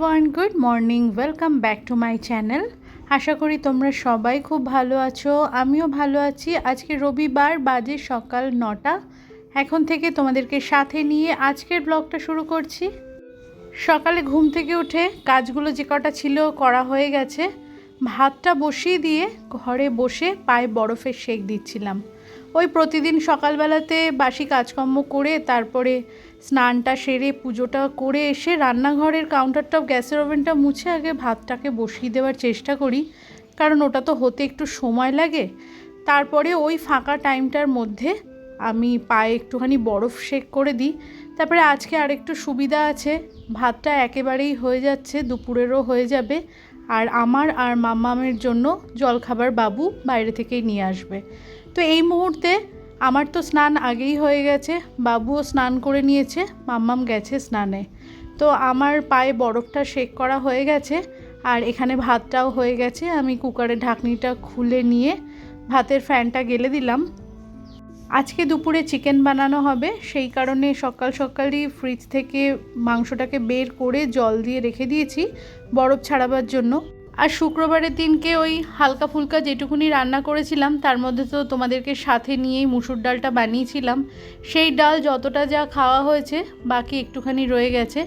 Everyone good morning welcome back to my channel আশা করি তোমরা সবাই খুব ভালো আছো, আমিও ভালো আছি। আজকে রবিবার, বাজে সকাল নটা। এখন থেকে তোমাদেরকে সাথে নিয়ে আজকের ব্লগটা শুরু করছি। সকালে ঘুম থেকে উঠে কাজগুলো যে কটা ছিল করা হয়ে গেছে, ভাতটা বসিয়ে দিয়ে ঘরে বসে পায়ে বরফের শেক দিচ্ছিলাম। ওই প্রতিদিন সকালবেলাতে বাসি কাজকর্ম করে, তারপরে স্নানটা সেরে, পুজোটা করে এসে রান্নাঘরের কাউন্টারটা গ্যাসের ওভেনটা মুছে আগে ভাতটাকে বসিয়ে দেওয়ার চেষ্টা করি, কারণ ওটা তো হতে একটু সময় লাগে। তারপরে ওই ফাঁকা টাইমটার মধ্যে আমি পায়ে একটুখানি বরফ শেক করে দিই। তারপরে আজকে আরেকটু সুবিধা আছে, ভাতটা একেবারেই হয়ে যাচ্ছে, দুপুরেরও হয়ে যাবে, আর আমার আর মামামের জন্য জলখাবার বাবু বাইরে থেকেই নিয়ে আসবে। তো এই মুহূর্তে আমার তো স্নান আগেই হয়ে গেছে, বাবুও স্নান করে নিয়েছে, মাম্মাম গেছে স্নানে। তো আমার পায়ে বরফটা শেক করা হয়ে গেছে, আর এখানে ভাতটাও হয়ে গেছে। আমি কুকারের ঢাকনিটা খুলে নিয়ে ভাতের ফ্যানটা গেলে দিলাম। আজকে দুপুরে চিকেন বানানো হবে, সেই কারণে সকাল সকালই ফ্রিজ থেকে মাংসটাকে বের করে জল দিয়ে রেখে দিয়েছি বরফ ছাড়াবার জন্য। আর শুক্রবারের দিনকে ওই হালকা ফুলকা যেটুকুনি রান্না করেছিলাম, তার মধ্যে তো তোমাদেরকে সাথে নিয়েই মুসুর ডালটা বানিয়েছিলাম। সেই ডাল যতটা যা খাওয়া হয়েছে, বাকি একটুখানি রয়ে গেছে।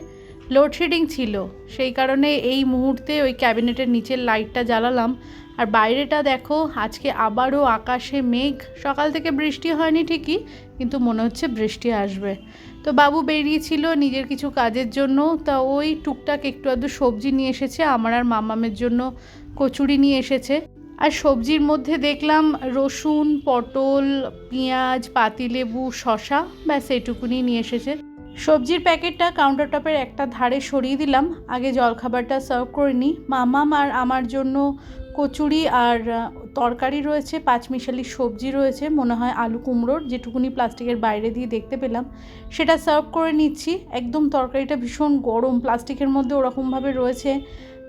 লোডশেডিং ছিল, সেই কারণে এই মুহূর্তে ওই ক্যাবিনেটের নিচের লাইটটা জ্বালালাম। আর বাইরেটা দেখো, আজকে আবারও আকাশে মেঘ। সকাল থেকে বৃষ্টি হয়নি ঠিকই, কিন্তু মনে হচ্ছে বৃষ্টি আসবে। তো বাবু বেরিয়েছিল নিজের কিছু কাজের জন্য। তা ওই টুকটাক একটু আধটু সবজি নিয়ে এসেছে, আমার আর মামামের জন্য কচুরি নিয়ে এসেছে। আর সবজির মধ্যে দেখলাম রসুন, পটল, পেঁয়াজ, পাতিলেবু শশা ব্যাস এইটুকুনি নিয়ে এসেছে। সবজির প্যাকেটটা কাউন্টার টপের একটা ধারে সরিয়ে দিলাম, আগে জলখাবারটা সার্ভ করে নিই। মামাম আর আমার জন্য কচুরি আর তরকারি রয়েছে, পাঁচমিশালি সবজি রয়েছে, মনে হয় আলু কুমড়োর, যেটুকুনি প্লাস্টিকের বাইরে দিয়ে দেখতে পেলাম। সেটা সার্ভ করে নিচ্ছি। একদম তরকারিটা ভীষণ গরম, প্লাস্টিকের মধ্যে ওরকমভাবে রয়েছে।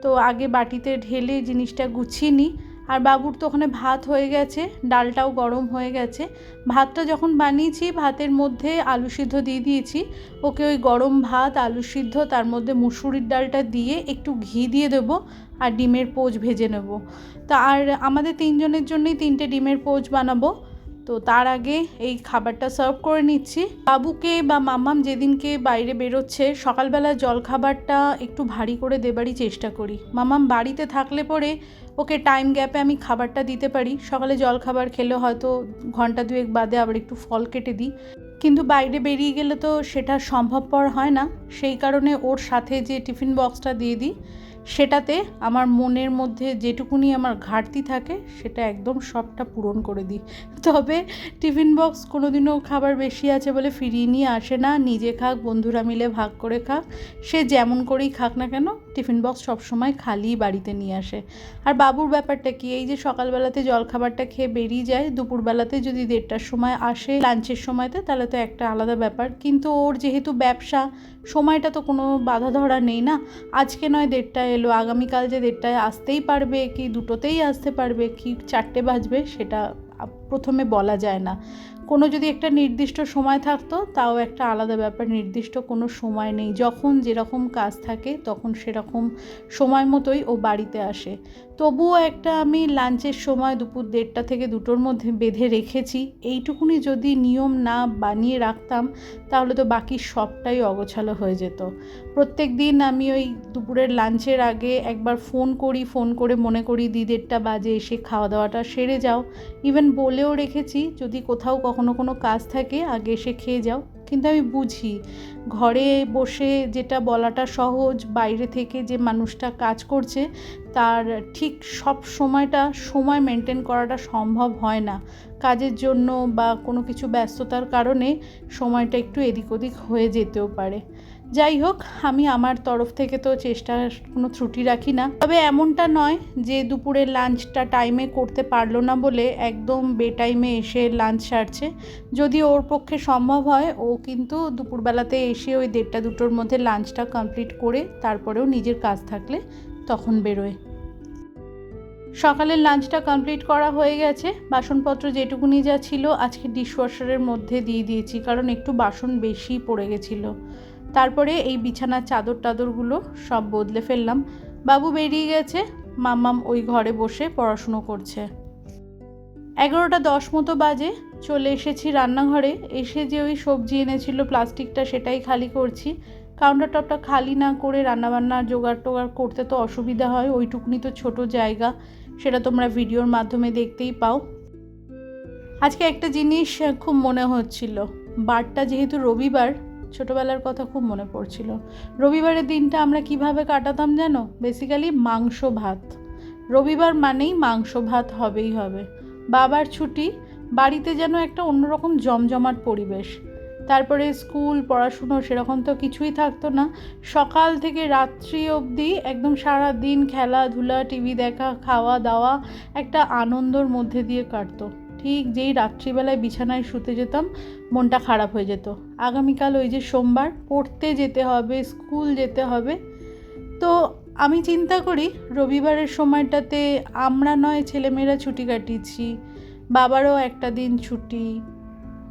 তো আগে বাটিতে ঢেলে জিনিসটা গুছিয়ে নিই। আর বাবুর তো ওখানে ভাত হয়ে গেছে, ডালটাও গরম হয়ে গেছে। ভাতটা যখন বানিয়েছি, ভাতের মধ্যে আলু সিদ্ধ দিয়ে দিয়েছি। ওকে ওই গরম ভাত, আলু সিদ্ধ, তার মধ্যে মুসুরির ডালটা দিয়ে একটু ঘি দিয়ে দেবো। আর ডিমের পোচ ভেজে নেব। তা আর আমাদের তিনজনের জন্যই তিনটে ডিমের পোচ বানাবো। তো তার আগে এই খাবারটা সার্ভ করে নিচ্ছি। বাবুকে বা মাম্মাম যেদিনকে বাইরে বেরোচ্ছে, সকালবেলা জলখাবারটা একটু ভারী করে দেবারই চেষ্টা করি। মাম্মাম বাড়িতে থাকলে পরে ওকে টাইম গ্যাপে আমি খাবারটা দিতে পারি। সকালে জলখাবার খেলে হয়তো ঘণ্টা দুয়েক বাদে আবার একটু ফল কেটে দিই। কিন্তু বাইরে বেরিয়ে গেলে তো সেটা সম্ভবপর হয় না। সেই কারণে ওর সাথে যে টিফিন বক্সটা দিয়ে দিই সেটাতে আমার মনের মধ্যে যেটুকুনি আমার ঘাটতি থাকে, সেটা একদম সবটা পূরণ করে দিই। তবে টিফিন বক্স কোনো দিনও খাবার বেশি আছে বলে ফিরিয়ে নিয়ে আসে না, নিজে খাক, বন্ধুরা মিলে ভাগ করে খাক। সে যেমন করেই খাক না কেন, টিফিন বক্স সবসময় খালি বাড়িতে নিয়ে আসে। আর বাবুর ব্যাপারটা কি? এই যে সকালবেলাতে জলখাবারটা খেয়ে বেরিয়ে যায়, দুপুরবেলাতে যদি দেড়টার সময় আসে, লাঞ্চের সময়তে, তাহলে তো একটা আলাদা ব্যাপার। কিন্তু ওর যেহেতু ব্যবসা, সময়টা তো কোনো বাধা ধরা নেই না। আজকে নয় দেড়টায় এলো। আগামীকাল যে দেড়টায় আসতেই পারবে, কি দুটোতেই আসতে পারবে, কি চারটে বাজবে, সেটা প্রথমে বলা যায় না। কোনো যদি একটা নির্দিষ্ট সময় থাকতো, তাও একটা আলাদা ব্যাপার, নির্দিষ্ট কোনো সময় নেই। যখন যেরকম কাজ থাকে, তখন সেরকম সময় মতোই ও বাড়িতে আসে। তবুও একটা আমি লাঞ্চের সময় দুপুর দেড়টা থেকে দুটোর মধ্যে বেঁধে রেখেছি। এইটুকুনি যদি নিয়ম না বানিয়ে রাখতাম, তাহলে তো বাকি সবটাই অগোছালো হয়ে যেত। প্রত্যেক দিন আমি ওই দুপুরের লাঞ্চের আগে একবার ফোন করি, ফোন করে মনে করি, দিদেরটা বাজে, এসে খাওয়া দাওয়াটা সেরে যাও। ইভেন বলেও রেখেছি, যদি কোথাও কখনো কোনো কাজ থাকে, আগে এসে খেয়ে যাও। কিন্তু আমি বুঝি। ঘরে বসে যেটা বলাটা সহজ, বাইরে থেকে যে মানুষটা কাজ করছে, তার ঠিক সব সময়টা সময় মেনটেন করাটা সম্ভব হয় না। কাজের জন্য বা কোনো কিছু ব্যস্ততার কারণে সময়টা একটু এদিক ওদিক হয়ে যেতেও পারে। যাই হোক, আমি আমার তরফ থেকে তো চেষ্টার কোনো ত্রুটি রাখি না। তবে এমনটা নয় যে দুপুরের লাঞ্চটা টাইমে করতে পারল না বলে একদম বেটাইমে এসে লাঞ্চ সারছে। যদি ওর পক্ষে সম্ভব হয়, ও কিন্তু দুপুরবেলাতে এসে ওই দেড়টা দুটোর মধ্যে লাঞ্চটা কমপ্লিট করে তারপরেও নিজের কাজ থাকলে তখন বেরোয়। সকালের লাঞ্চটা কমপ্লিট করা হয়ে গেছে। বাসনপত্র যেটুকুনি যা ছিল আজকে ডিশওয়াশারের মধ্যে দিয়ে দিয়েছি, কারণ একটু বাসন বেশি পড়ে গেছিল। তারপরে এই বিছানার চাদর টাদরগুলো সব বদলে ফেললাম। বাবু বেরিয়ে গেছে, মাম্মাম ওই ঘরে বসে পড়াশুনো করছে। এগারোটা দশ মতো বাজে, চলে এসেছি রান্নাঘরে। এসে যে ওই সবজি এনেছিল, প্লাস্টিকটা সেটাই খালি করছি। কাউন্টার টপটা খালি না করে রান্নাবান্না জোগাড় টোগাড় করতে তো অসুবিধা হয়, ওইটুকুনি তো ছোট জায়গা। সেটা তোমরা ভিডিওর মাধ্যমে দেখতেই পাও। আজকে একটা জিনিস খুব মনে হচ্ছিল। বারটা যেহেতু রবিবার ছোটোবেলার কথা খুব মনে পড়ছিল। রবিবারের দিনটা আমরা কীভাবে কাটাতাম জানো? বেসিক্যালি মাংস ভাত। রবিবার মানেই মাংস ভাত হবেই হবে। বাবার ছুটি, বাড়িতে যেন একটা অন্যরকম জমজমাট পরিবেশ। তারপরে স্কুল, পড়াশুনো সেরকম তো কিছুই থাকতো না। সকাল থেকে রাত্রি অবধি একদম সারা দিন খেলাধুলা, টিভি দেখা, খাওয়া দাওয়া একটা আনন্দর মধ্যে দিয়ে কাটতো। ঠিক যেই রাত্রিবেলায় বিছানায় শুতে যেতাম, মনটা খারাপ হয়ে যেত। আগামীকাল ওই যে সোমবার, পড়তে যেতে হবে, স্কুল যেতে হবে। তো আমি চিন্তা করি, রবিবারের সময়টাতে আমরা নয় ছেলেমেয়েরা ছুটি কাটিয়েছি, বাবারও একটা দিন ছুটি।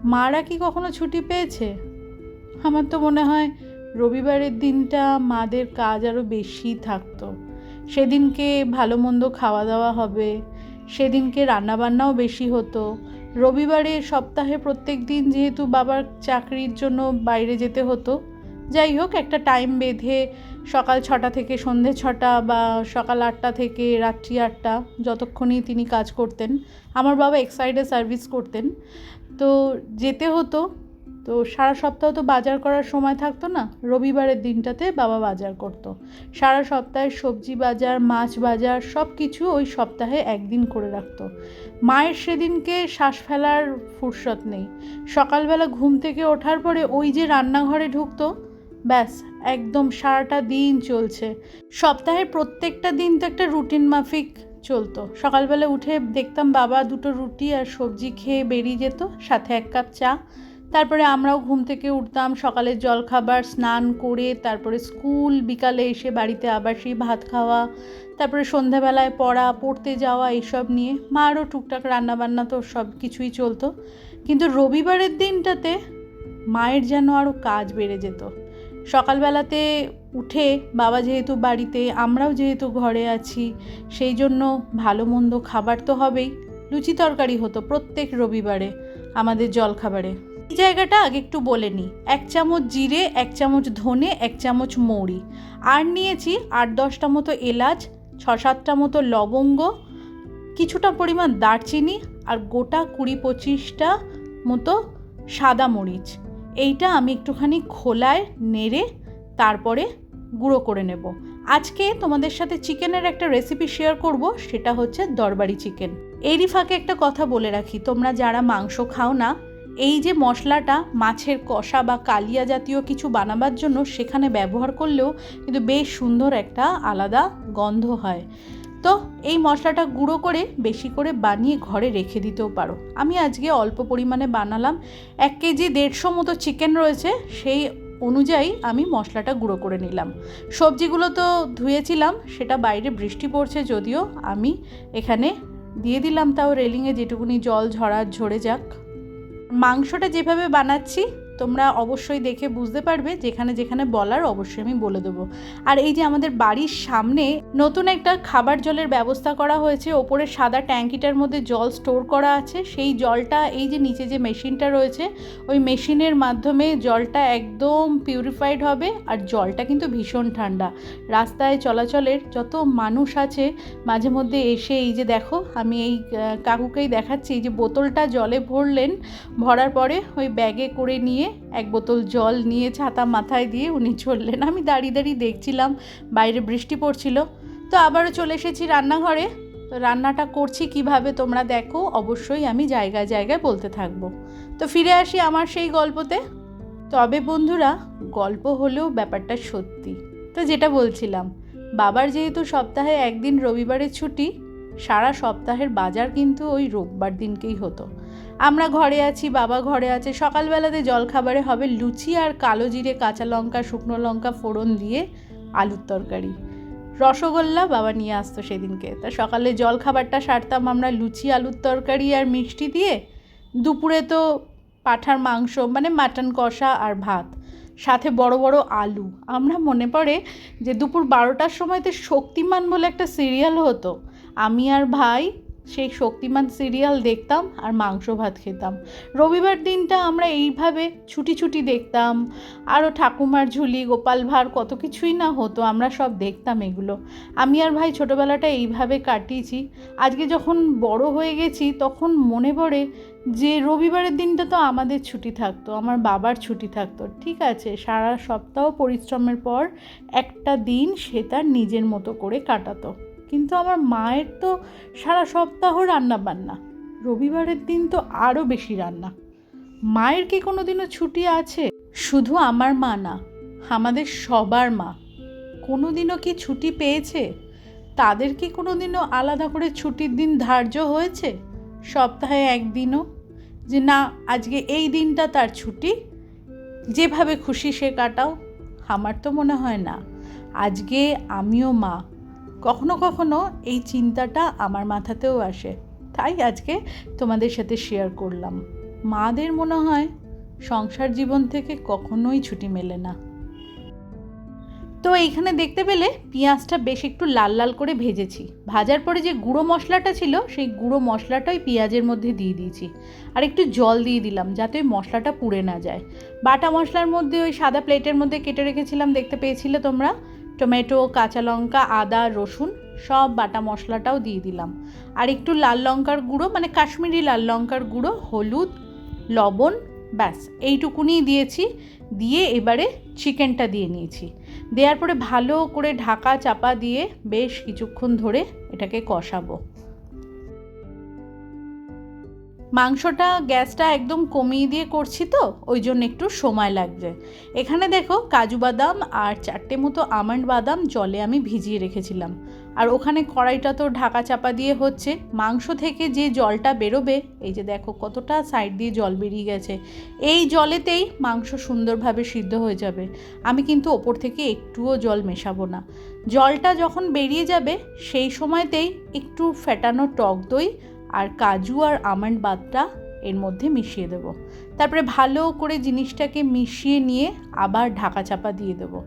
মারা কি কখনো ছুটি পেয়েছে? আমার তো মনে হয় রবিবারের দিনটা মাদের কাজ আরও বেশি থাকতো। সেদিনকে ভালো মন্দ খাওয়া দাওয়া হবে সেদিনকে রান্নাবান্নাও বেশি হতো। রবিবারে সপ্তাহে প্রত্যেক দিন যেহেতু বাবার চাকরির জন্য বাইরে যেতে হতো, যাই হোক একটা টাইম বেঁধে সকাল ছটা থেকে সন্ধে ছটা বা সকাল আটটা থেকে রাত্রি আটটা যতক্ষণই তিনি কাজ করতেন, আমার বাবা এক্সাইডে সার্ভিস করতেন। তো যেতে হতো তো সারা সপ্তাহ তো বাজার করার সময় থাকতো না, রবিবারের দিনটাতে বাবা বাজার করতো। সারা সপ্তাহে সবজি বাজার, মাছ বাজার সব কিছু ওই সপ্তাহে একদিন করে রাখতো। মায়ের সেদিনকে শ্বাস ফেলার ফুরসত নেই। সকালবেলা ঘুম থেকে ওঠার পরে ওই যে রান্নাঘরে ঢুকতো, ব্যাস, একদম সারাটা দিন চলছে। সপ্তাহের প্রত্যেকটা দিন তো একটা রুটিন মাফিক চলতো। সকালবেলা উঠে দেখতাম বাবা দুটো রুটি আর সবজি খেয়ে বেরিয়ে যেত, সাথে এক কাপ চা। তারপরে আমরাও ঘুম থেকে উঠতাম, সকালের জলখাবার, স্নান করে তারপরে স্কুল, বিকালে এসে বাড়িতে আবার সেই ভাত খাওয়া, তারপরে সন্ধ্যাবেলায় পড়া, পড়তে যাওয়া এইসব নিয়ে মারও টুকটাক রান্নাবান্না তো সব কিছুই চলতো। কিন্তু রবিবারের দিনটাতে মায়ের যেন আরও কাজ বেড়ে যেত। সকালবেলাতে উঠে বাবা যেহেতু বাড়িতে, আমরাও যেহেতু ঘরে আছি, সেই জন্য ভালো মন্দ খাবার তো হবেই। লুচি তরকারি হতো প্রত্যেক রবিবারে আমাদের জলখাবারে। জায়গাটা আগে একটু বলে নিই এক চামচ জিরে, এক চামচ ধনে, এক চামচ মৌরি। আর নিয়েছি আট দশটা মতো এলাচ ছ সাতটা মতো লবঙ্গ, কিছুটা পরিমাণ দারচিনি আর গোটা কুড়ি পঁচিশটা মতো সাদা মরিচ। এইটা আমি একটুখানি খোলায় নেড়ে তারপরে গুঁড়ো করে নেব। আজকে তোমাদের সাথে চিকেনের একটা রেসিপি শেয়ার করব, সেটা হচ্ছে দরবারি চিকেন। এরই ফাঁকে একটা কথা বলে রাখি, তোমরা যারা মাংস খাও না এই যে মশলাটা, মাছের কষা বা কালিয়া জাতীয় কিছু বানাবার জন্য সেখানে ব্যবহার করলেও কিন্তু বেশ সুন্দর একটা আলাদা গন্ধ হয়। তো এই মশলাটা গুঁড়ো করে, বেশি করে বানিয়ে ঘরে রেখে দিতেও পারো। আমি আজকে অল্প পরিমাণে বানালাম। এক কেজি দেড়শো মতো চিকেন রয়েছে, সেই অনুযায়ী আমি মশলাটা গুঁড়ো করে নিলাম। সবজিগুলো তো ধুয়েছিলাম, সেটা বাইরে বৃষ্টি পড়ছে যদিও আমি এখানে দিয়ে দিলাম তাও রেলিংয়ে যেটুকুনি জল ঝরা ঝরে যাক। মাংসটা যেভাবে বানাচ্ছি তোমরা অবশ্যই দেখে বুঝতে পারবে, যেখানে যেখানে বলার অবশ্যই আমি বলে দেবো। আর এই যে আমাদের বাড়ির সামনে নতুন একটা খাবার জলের ব্যবস্থা করা হয়েছে, ওপরে সাদা ট্যাঙ্কিটার মধ্যে জল স্টোর করা আছে। সেই জলটা, এই যে নিচে যে মেশিনটা রয়েছে, ওই মেশিনের মাধ্যমে জলটা একদম পিউরিফাইড হবে আর জলটা কিন্তু ভীষণ ঠান্ডা। রাস্তায় চলাচলের যত মানুষ আছে, মাঝে মধ্যে এসে এই যে দেখো, আমি এই কাকুকেই দেখাচ্ছি, এই যে বোতলটা জলে ভরলেন, ভরার পরে ওই ব্যাগে করে নিয়ে এক বোতল জল নিয়ে ছাতা মাথায় দিয়ে উনি চললেন। আমি দাঁড়িয়ে দাঁড়িয়ে দেখছিলাম, বাইরে বৃষ্টি পড়ছিল। তো আবারও চলে এসেছি রান্নাঘরে। তো রান্নাটা করছি কীভাবে তোমরা দেখো, অবশ্যই আমি জায়গায় জায়গায় বলতে থাকব। তো ফিরে আসি আমার সেই গল্পতে। তবে বন্ধুরা, গল্প হলেও ব্যাপারটা সত্যি। তো যেটা বলছিলাম, বাবার যেহেতু সপ্তাহে একদিন রবিবারের ছুটি, সারা সপ্তাহের বাজার কিন্তু ওই রোববার দিনকেই হতো। আমরা ঘরে আছি, বাবা ঘরে আছে, সকালবেলাতে জলখাবারে হবে লুচি আর কালো জিরে কাঁচা লঙ্কা, শুকনো লঙ্কা ফোড়ন দিয়ে আলুর তরকারি। রসগোল্লা বাবা নিয়ে আসতো সেদিনকে। তা সকালে জলখাবারটা সারতাম আমরা লুচি, আলুর তরকারি আর মিষ্টি দিয়ে। দুপুরে তো পাঠার মাংস মানে মাটন কষা আর ভাত। সাথে বড় বড় আলু। আমরা মনে পড়ে যে দুপুর বারোটার সময়তে শক্তিমান বলে একটা সিরিয়াল হতো। আমি আর ভাই সেই শক্তিমান সিরিয়াল দেখতাম আর মাংস ভাত খেতাম। রবিবার দিনটা আমরা এইভাবে ছুটি ছুটি দেখতাম আরও ঠাকুমার ঝুলি, গোপাল ভাঁড় কত কিছুই না হতো, আমরা সব দেখতাম এগুলো। আমি আর ভাই ছোটোবেলাটা এইভাবে কাটিয়েছি। আজকে যখন বড় হয়ে গেছি, তখন মনে পড়ে যে রবিবারের দিনটা তো আমাদের ছুটি থাকতো, আমার বাবার ছুটি থাকতো। ঠিক আছে, সারা সপ্তাহ পরিশ্রমের পর একটা দিন সে তার নিজের মতো করে কাটাতো। কিন্তু আমার মায়ের তো সারা সপ্তাহ রান্না বান্না। রবিবারের দিন তো আরও বেশি রান্না। মায়ের কি কোনো দিনও ছুটি আছে? শুধু আমার মা না, আমাদের সবার মা। কোনো দিনও কি ছুটি পেয়েছে? তাদের কি কোনো দিনও আলাদা করে ছুটির দিন ধার্য হয়েছে? সপ্তাহে একদিনও? যে না, আজকে এই দিনটা তার ছুটি। যেভাবে খুশি সে কাটাও, আমার তো মনে হয় না। আজকে আমিও মা। কখনো কখনো এই চিন্তাটা আমার মাথাতেও আসে। তাই আজকে তোমাদের সাথে শেয়ার করলাম। মাদের মনে হয় সংসার জীবন থেকে কখনোই ছুটি মেলে না। তো এইখানে দেখতে পেলে পেঁয়াজটা বেশ একটু লাল লাল করে ভেজেছি। ভাজার পরে যে গুঁড়ো মশলাটা ছিল, সেই গুঁড়ো মশলাটাই পেঁয়াজের মধ্যে দিয়ে দিয়েছি। আর একটু জল দিয়ে দিলাম যাতে ওই মশলাটা পুড়ে না যায়। বাটা মশলার মধ্যে ওই সাদা প্লেটের মধ্যে কেটে রেখেছিলাম, দেখতে পেয়েছিলে তোমরা? টমেটো, কাঁচা লঙ্কা, আদা, রসুন, সব বাটা মশলাটাও দিয়ে দিলাম। আর একটু লাল লঙ্কার গুঁড়ো মানে কাশ্মীরি লাল লঙ্কার গুঁড়ো, হলুদ, লবণ, ব্যাস এইটুকুনি দিয়েছি। দিয়ে এবারে চিকেনটা দিয়ে নিয়েছি। দেওয়ার পরে ভালো করে ঢাকা চাপা দিয়ে বেশ কিছুক্ষণ ধরে এটাকে কষাবো। মাংসটা গ্যাসটা একদম কমিয়ে দিয়ে করছি তো, ওই জন্য একটু সময় লাগবে। এখানে দেখো কাজু বাদাম আর চারটে মতো আমন্ড বাদাম জলে আমি ভিজিয়ে রেখেছিলাম। আর ওখানে কড়াইটা তো ঢাকা চাপা দিয়ে হচ্ছে। মাংস থেকে যে জলটা বেরোবে, এই যে দেখো কতটা সাইড দিয়ে জল বেরিয়ে গেছে, এই জলেতেই মাংস সুন্দরভাবে সিদ্ধ হয়ে যাবে। আমি কিন্তু ওপর থেকে একটুও জল মেশাবো না। জলটা যখন বেরিয়ে যাবে, সেই সময়তেই একটু ফেটানো টক দই আর কাজু আর আমন্ড বাদটা এর মধ্যে মিশিয়ে দেবো। তারপরে ভালো করে জিনিসটাকে মিশিয়ে নিয়ে আবার ঢাকা চাপা দিয়ে দেবো।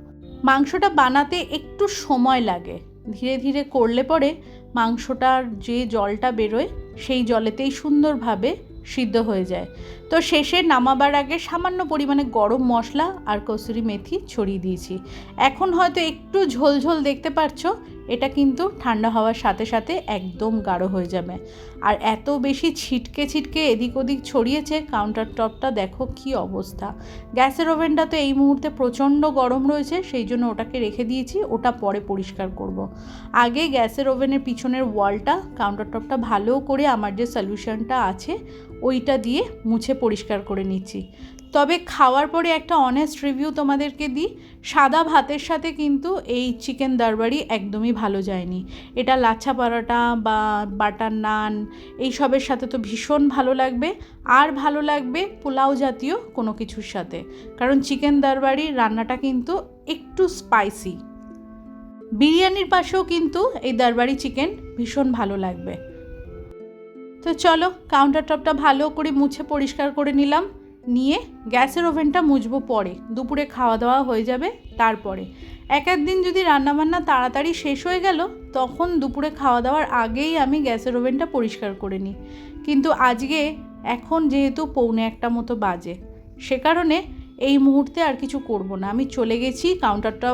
মাংসটা বানাতে একটু সময় লাগে। ধীরে ধীরে করলে পরে মাংসটার যে জলটা বেরোয়, সেই জলেতেই সুন্দরভাবে সিদ্ধ হয়ে যায়। তো শেষে নামাবার আগে সামান্য পরিমাণে গরম মশলা আর কসুরি মেথি ছড়িয়ে দিয়েছি। এখন হয়তো একটু ঝোলঝোল দেখতে পাচ্ছ এটা কিন্তু ঠান্ডা হওয়ার সাথে সাথে একদম গাঢ় হয়ে যাবে। আর এত বেশি ছিটকে ছিটকে এদিক ওদিক ছড়িয়েছে কাউন্টার টপটা দেখো কি অবস্থা। গ্যাসের ওভেনটা তো এই মুহূর্তে প্রচণ্ড গরম রয়েছে, সেই জন্য ওটাকে রেখে দিয়েছি, ওটা পরে পরিষ্কার করব। আগে গ্যাসের ওভেনের পিছনের ওয়ালটা কাউন্টার টপটা ভালো করে আমার যে সলিউশনটা আছে, ওইটা দিয়ে মুছে পরিষ্কার করে নিচ্ছি। তবে খাওয়ার পরে একটা অনেস্ট রিভিউ তোমাদেরকে দিই। সাদা ভাতের সাথে কিন্তু এই চিকেন দারবারি একদমই ভালো যায়নি। এটা লাচ্ছা পরোটা বা বাটার নান এইসবের সাথে তো ভীষণ ভালো লাগবে। আর ভালো লাগবে পোলাও জাতীয় কোনো কিছুর সাথে। কারণ চিকেন দারবারি রান্নাটা কিন্তু একটু স্পাইসি বিরিয়ানির পাশেও কিন্তু এই দারবারি চিকেন ভীষণ ভালো লাগবে। তো চলো কাউন্টার টপটা ভালো করে মুছে পরিষ্কার করে নিলাম। নিয়ে গ্যাসের ওভেনটা মুছবো পরে। দুপুরে খাওয়া দাওয়া হয়ে যাবে তারপরে। এক একদিন যদি রান্নাবান্না তাড়াতাড়ি শেষ হয়ে গেল, তখন দুপুরে খাওয়া দাওয়ার আগেই আমি গ্যাসের ওভেনটা পরিষ্কার করে নিই। কিন্তু আজকে এখন যেহেতু পৌনে একটা মতো বাজে, সে কারণে এই মুহূর্তে আর কিছু করব না। আমি চলে গেছি কাউন্টারটা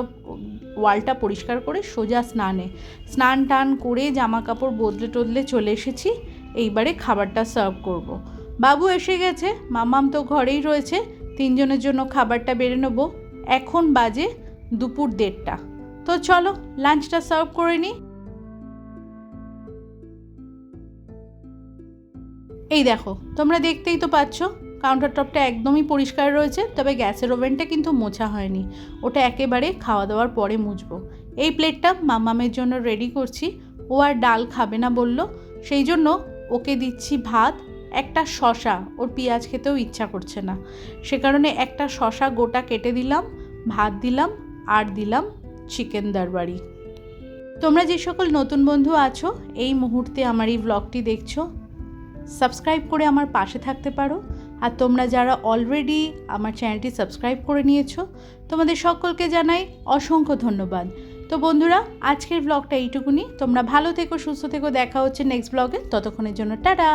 ওয়ালটা পরিষ্কার করে সোজা স্নানে। স্নান টান করে জামা কাপড় বদলে টদলে চলে এসেছি। এইবারে খাবারটা সার্ভ করব। বাবু এসে গেছে, মামাম তো ঘরেই রয়েছে, তিনজনের জন্য খাবারটা বেড়ে নেব। এখন বাজে দুপুর দেড়টা। তো চলো লাঞ্চটা সার্ভ করে নিই এই দেখো, তোমরা দেখতেই তো পাচ্ছ কাউন্টার টপটা একদমই পরিষ্কার রয়েছে, তবে গ্যাসের ওভেনটা কিন্তু মোছা হয়নি। ওটা একেবারে খাওয়া দাওয়ার পরে মুছবো। এই প্লেটটা মামামের জন্য রেডি করছি। ও আর ডাল খাবে না বলল, সেই জন্য ওকে দিচ্ছি ভাত একটা শশা, ওর পেঁয়াজ খেতেও ইচ্ছা করছে না। সে কারণে একটা শশা গোটা কেটে দিলাম, ভাত দিলাম, আর দিলাম চিকেন দারবারি তোমরা যে সকল নতুন বন্ধু আছো, এই মুহূর্তে আমার এই ব্লগটি দেখছ সাবস্ক্রাইব করে আমার পাশে থাকতে পারো। আর তোমরা যারা অলরেডি আমার চ্যানেলটি সাবস্ক্রাইব করে নিয়েছো, তোমাদের সকলকে জানাই অসংখ্য ধন্যবাদ। তো বন্ধুরা, আজকের ব্লগটা এইটুকুনি। তোমরা ভালো থেকো, সুস্থ থেকো। দেখা হচ্ছে নেক্সট ব্লগে ততক্ষণের জন্য টাটা!